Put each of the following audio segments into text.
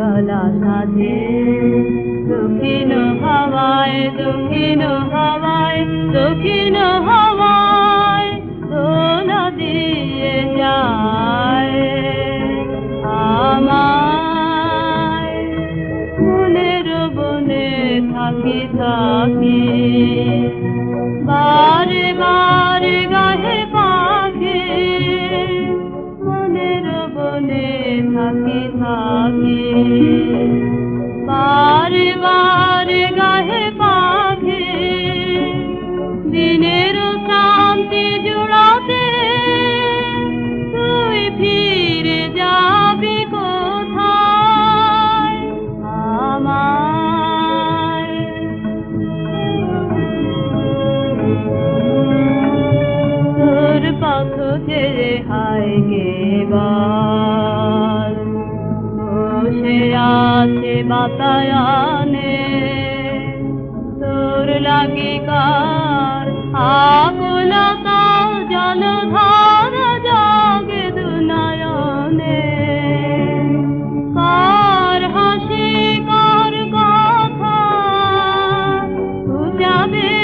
উতলা সাজে। দক্ষিণ হাওয়ায় দক্ষিণ হাওয়ায় দক্ষিণ হাওয়ায় দোলা দিয়ে যায়। আমায় বনে থাকি থাকি বারে থাকি থাকি বারে বারে গাহে পাখি দিনের শান্তি জুড়াতে তুই ফিরে যাবি কোথায়? আমায়। তোর পথ ছেড়ে হায় গেবার বসে বাতাসে বাতায়ানে তোর লাগে কার? আকুলতা জলধারা জাগে দুনায়নে। কার হাসি কার কথা? যাবে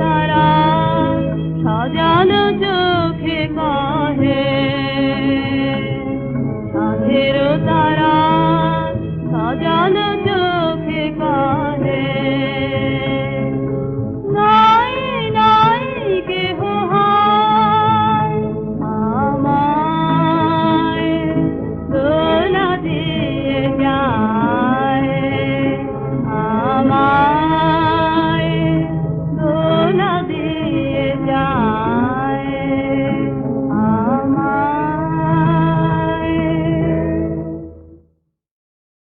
তারা সাজানো